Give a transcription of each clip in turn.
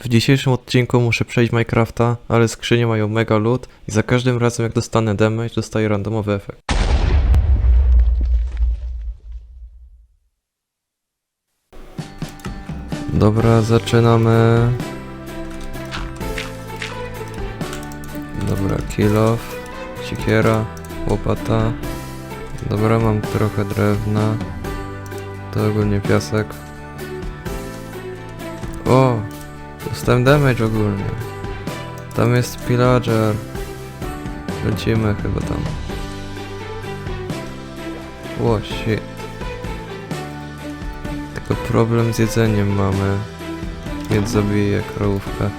W dzisiejszym odcinku muszę przejść Minecrafta, ale skrzynie mają mega loot i za każdym razem jak dostanę damage dostaję randomowy efekt. Dobra, zaczynamy. Dobra, kill off, siekiera, łopata. Dobra, mam trochę drewna. To ogólnie piasek. O! Dostałem damage ogólnie. Tam jest pillager. Lecimy chyba tam. O shit. Tylko problem z jedzeniem mamy. Więc zabiję krówkę.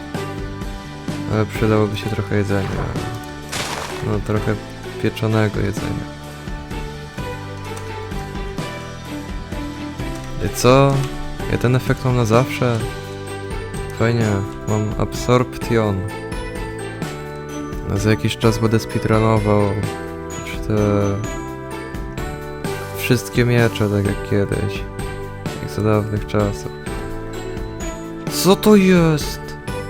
Ale przydałoby się trochę jedzenia. No trochę pieczonego jedzenia. I co? Ja ten efekt mam na zawsze. Fajnie, mam absorption. Za jakiś czas będę speedrunował te wszystkie miecze, tak jak kiedyś. Jak za dawnych czasów. Co to jest?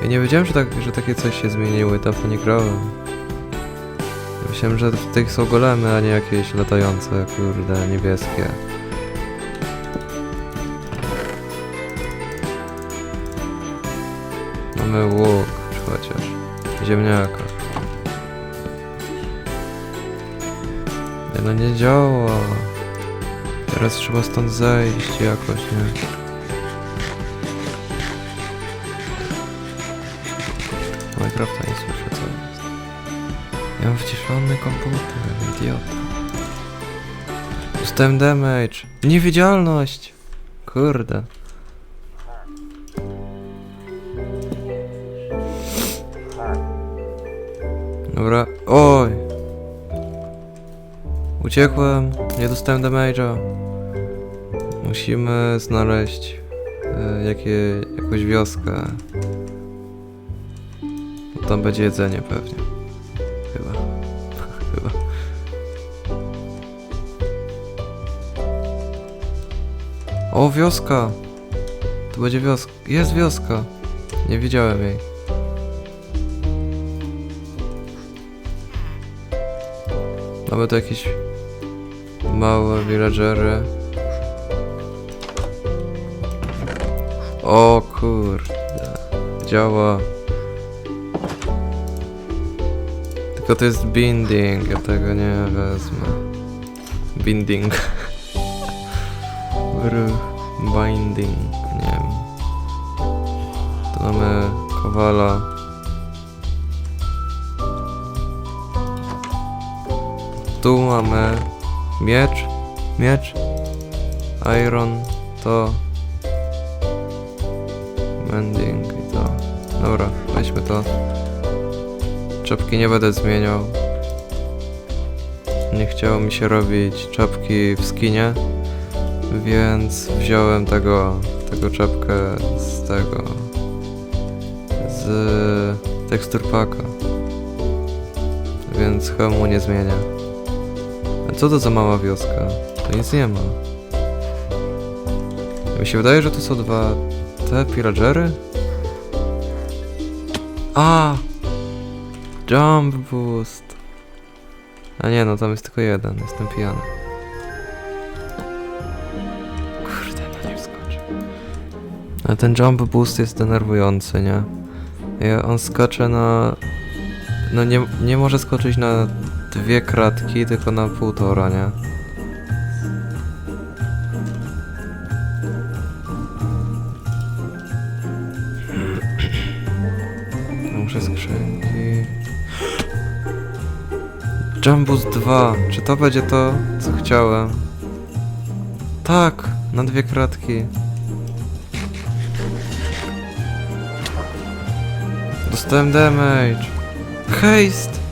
Ja nie wiedziałem, że, tak, że takie coś się zmieniły, dawno nie grałem. Myślałem, że w tych są golemy, a nie jakieś latające, kurde, niebieskie. Mamy łuk, chociaż ziemniaka. Nie, no nie działa. Teraz trzeba stąd zejść jakoś, nie? Minecrafta nie słyszę, co jest. Ja mam wciszony komputer, idiota. Dostałem damage. Niewidzialność! Kurde. Dobra. Oj! Uciekłem, nie dostałem damage'a. Musimy znaleźć e, jakie, jakąś wioskę. No Tam będzie jedzenie pewnie. Chyba. Chyba. O, wioska! Tu będzie wioska. Jest wioska! Nie widziałem jej. Nawet jakieś małe villagery. O kurde. Działa. Tylko to jest binding, ja tego nie wezmę. Binding. Binding, nie wiem. Tu mamy kowala. Tu mamy miecz, miecz, iron, to mending i to. Dobra, weźmy to. Czapki nie będę zmieniał. Nie chciało mi się robić czapki w skinie, więc wziąłem tego, tego czapkę z tego, z tekstur paka. Więc hełmu nie zmienię. Co to za mała wioska? To nic nie ma. Mi się wydaje, że to są dwa te pillagery? A! Jump boost! A nie, no tam jest tylko jeden, jestem pijany. Kurde, no nie wskoczy. Ale ten jump boost jest denerwujący, nie? Ja, on skacze na... No nie, nie może skoczyć na dwie kratki, tylko na półtora, nie? Muszę skrzynki. Jumbus 2. Czy to będzie to, co chciałem? Tak, na dwie kratki. Dostałem damage. Haste!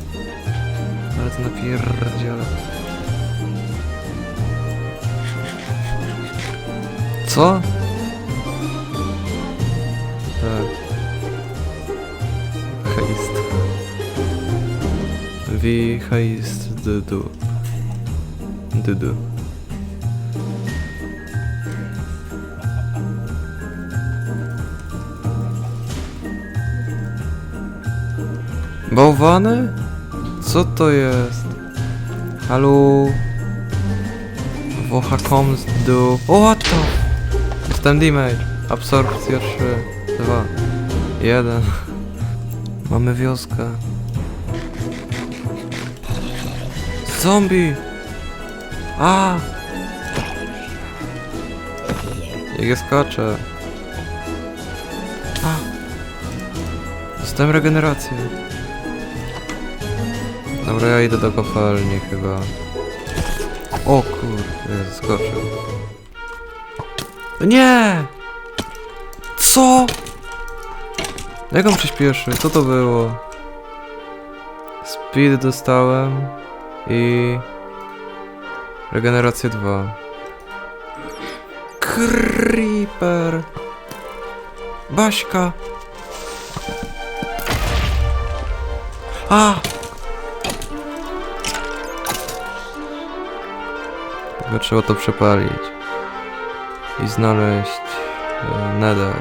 Co? Tak. Vi haste dudu. Dudu. Bałwany? Co to jest? Halo? Wocha comes do... O, what the? Jestem damage. Absorpcja 3, 2, 1. Mamy wioskę. Zombie! A! Jak ja skaczę. A! Dostałem regenerację. Dobra, ja idę do kopalni chyba. O kurde, skoczył. Nie! Co? Jak on przyspieszy? Co to było? Speed dostałem i... Regenerację 2. Creeper! Baśka! A! Trzeba to przepalić. I znaleźć e, Nether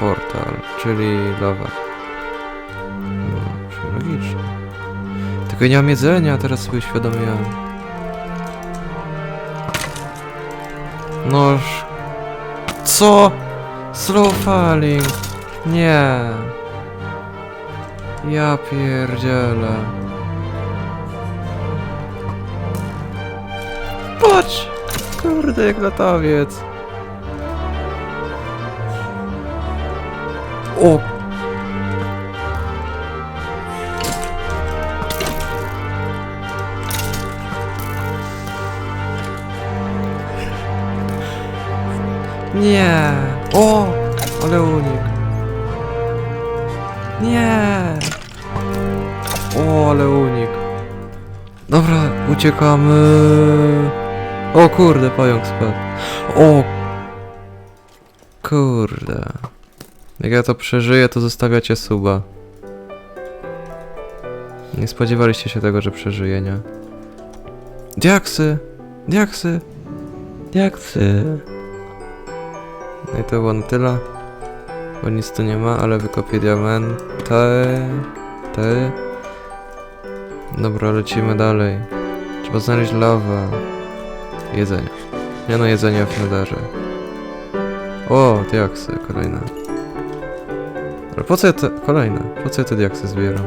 Portal, czyli lawa. No, czyli logicznie. Tylko nie mam jedzenia, teraz sobie uświadomiłem. Noż... Co? Slow falling. Nie. Ja pierdzielę. Patrz! Kurde, jak latawiec. O! Nie! O! Ale unik. Nie! O, ale unik. Dobra, uciekamy. O kurde, pająk spadł. O! Kurde. Jak ja to przeżyję, to zostawiacie suba. Nie spodziewaliście się tego, że przeżyję, nie? Diaksy! Diaksy! Diaksy! No i to było na tyle. Bo nic tu nie ma, ale wykopię diamenty. Te. Dobra, lecimy dalej. Trzeba znaleźć lawę. Jedzenie. Nie no, jedzenie w netherze. O, diaksy, kolejne. Ale po co ja te... Kolejne. Po co ja te diaksy zbieram?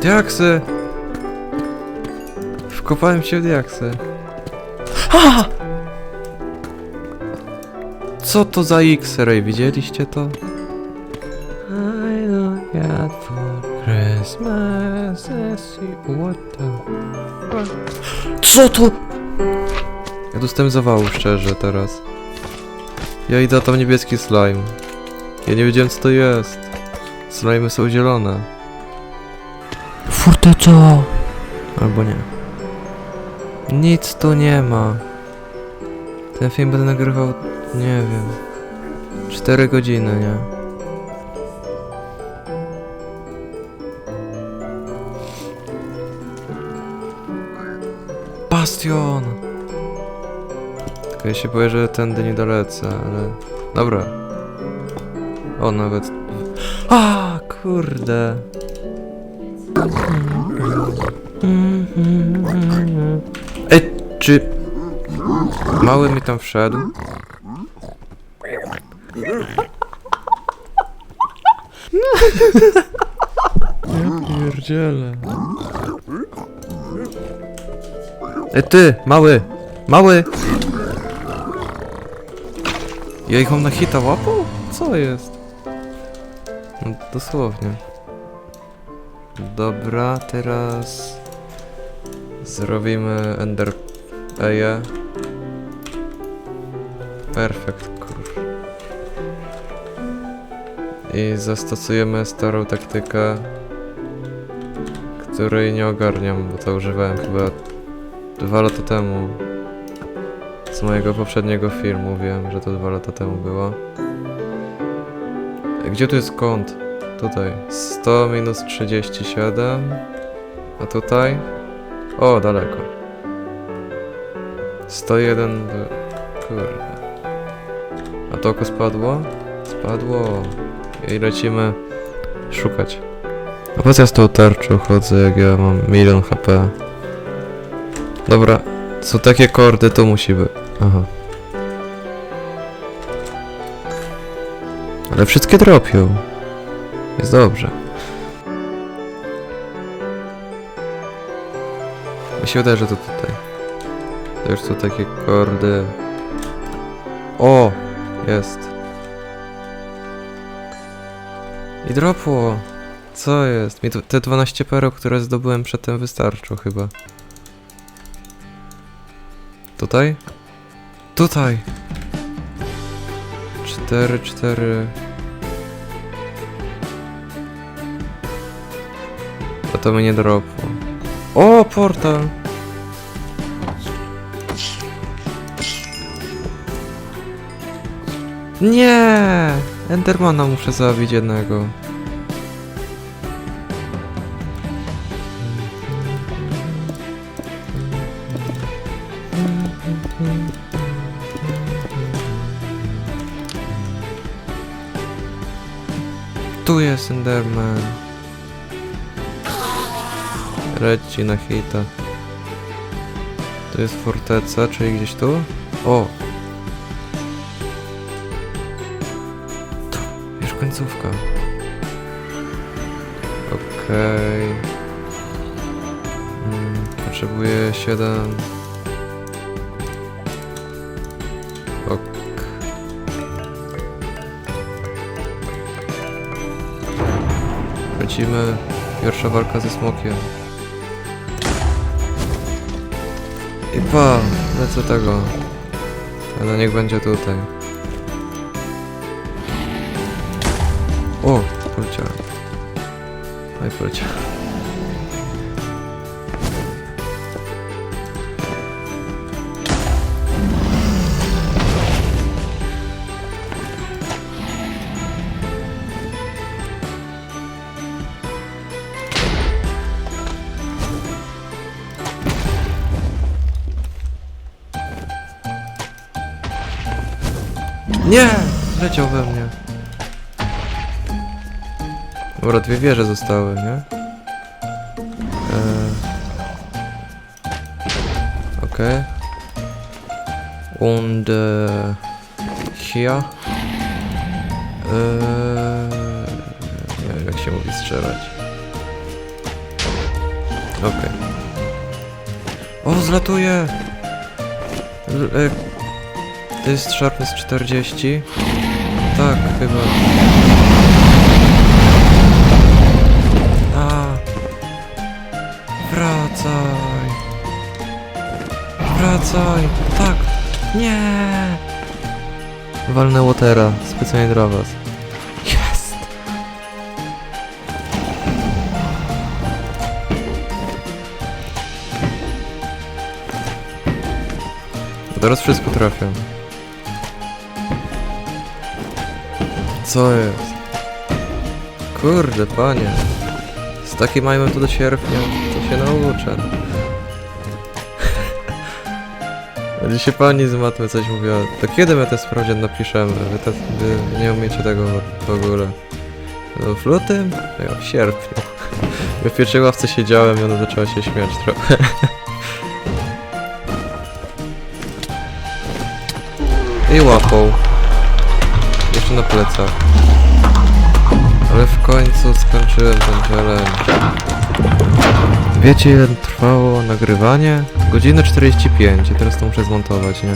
Diaksy! Wkopałem się w diaksy. A! Co to za X-ray? Widzieliście to? I don't get for Christmas you- What the? Co to? Ja dostałem zawału szczerze teraz. Ja idę tam niebieski slime. Ja nie wiedziałem co to jest. Slimy są zielone. Forteco! Albo nie. Nic tu nie ma. Ten film będę nagrywał, nie wiem, 4 godziny, nie? Bastion! Tylko ja się boję, że tędy nie dolecę, ale... Dobra. O, nawet... A, kurde. Ej, czy... Mały mi tam wszedł? Ja pierdzielę. Ej, ty, mały! Mały! Ja ich mam na hita łapą? Co jest? No, dosłownie. Dobra, teraz... Zrobimy Ender Eje. Perfekt, kur. I zastosujemy starą taktykę, której nie ogarniam, bo to używałem chyba dwa lata temu. Z mojego poprzedniego filmu wiem, że to dwa lata temu było. Gdzie tu jest kąt? Tutaj. 100 minus 37. A tutaj? O, daleko. 101 do... Kurde. A to oko spadło? Padło. I lecimy szukać. A z tą tarczą chodzę, jak ja mam milion HP? Dobra, są takie kordy, to musi być. Aha. Ale wszystkie dropią. Jest dobrze. Mi się wydaje, że to tutaj. To już są takie kordy. O! Jest. I dropło. Co jest? Mi te 12 perł, które zdobyłem przedtem wystarczą chyba. Tutaj? Tutaj! 4, 4. A to mnie dropło. O, portal! Nie! Endermana muszę zabić jednego. Tu jest Enderman. Leci na hita. Tu jest forteca, czyli gdzieś tu? O! Tu, już końcówka. Okej. Mm, potrzebuję 7. Lecimy. Pierwsza walka ze smokiem. I pa, lecę tego. Ale niech będzie tutaj. O, poleciałem. No i poleciałem. Nie! Leciał we mnie. Dobra, dwie wieże zostały, nie? Eee. Okay. Und äh, hier. Eee, nie wiem jak się mówi strzelać. Okej. O, zlatuje! L e jest sharpness 40. Tak, chyba. A. Wracaj. Wracaj. Tak. Nie. Walnę Watera. Specjalnie dla was. Jest. Teraz wszystko trafiam. Co jest? Kurde, panie. Z takim majmem to do sierpnia, to się nauczę. Się pani z matmy coś mówiła. To kiedy my te sprawdzian napiszemy? Wy, te, wy nie umiecie tego w ogóle. No w lutym? Ja w sierpniu. Ja w pierwszej ławce siedziałem i ona zaczęła się śmiać trochę. I łapą. Jeszcze na plecach. Ale w końcu skończyłem ten challenge. Wiecie ile trwało nagrywanie? Godzinę 45 i teraz to muszę zmontować, nie?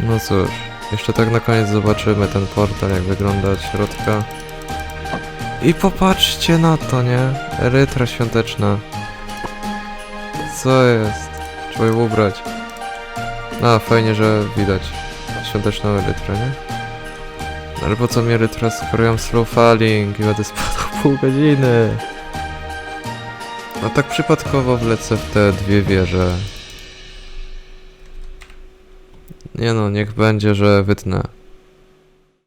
No cóż, jeszcze tak na koniec zobaczymy ten portal, jak wygląda od środka. I popatrzcie na to, nie? Erytra świąteczna. Co jest? Trzeba ją ubrać. A, fajnie, że widać świąteczną elytrę, nie? Ale po co mi elytra, skoro ja slow falling i będę spadał pół godziny? A tak przypadkowo wlecę w te dwie wieże. Nie no, niech będzie, że wytnę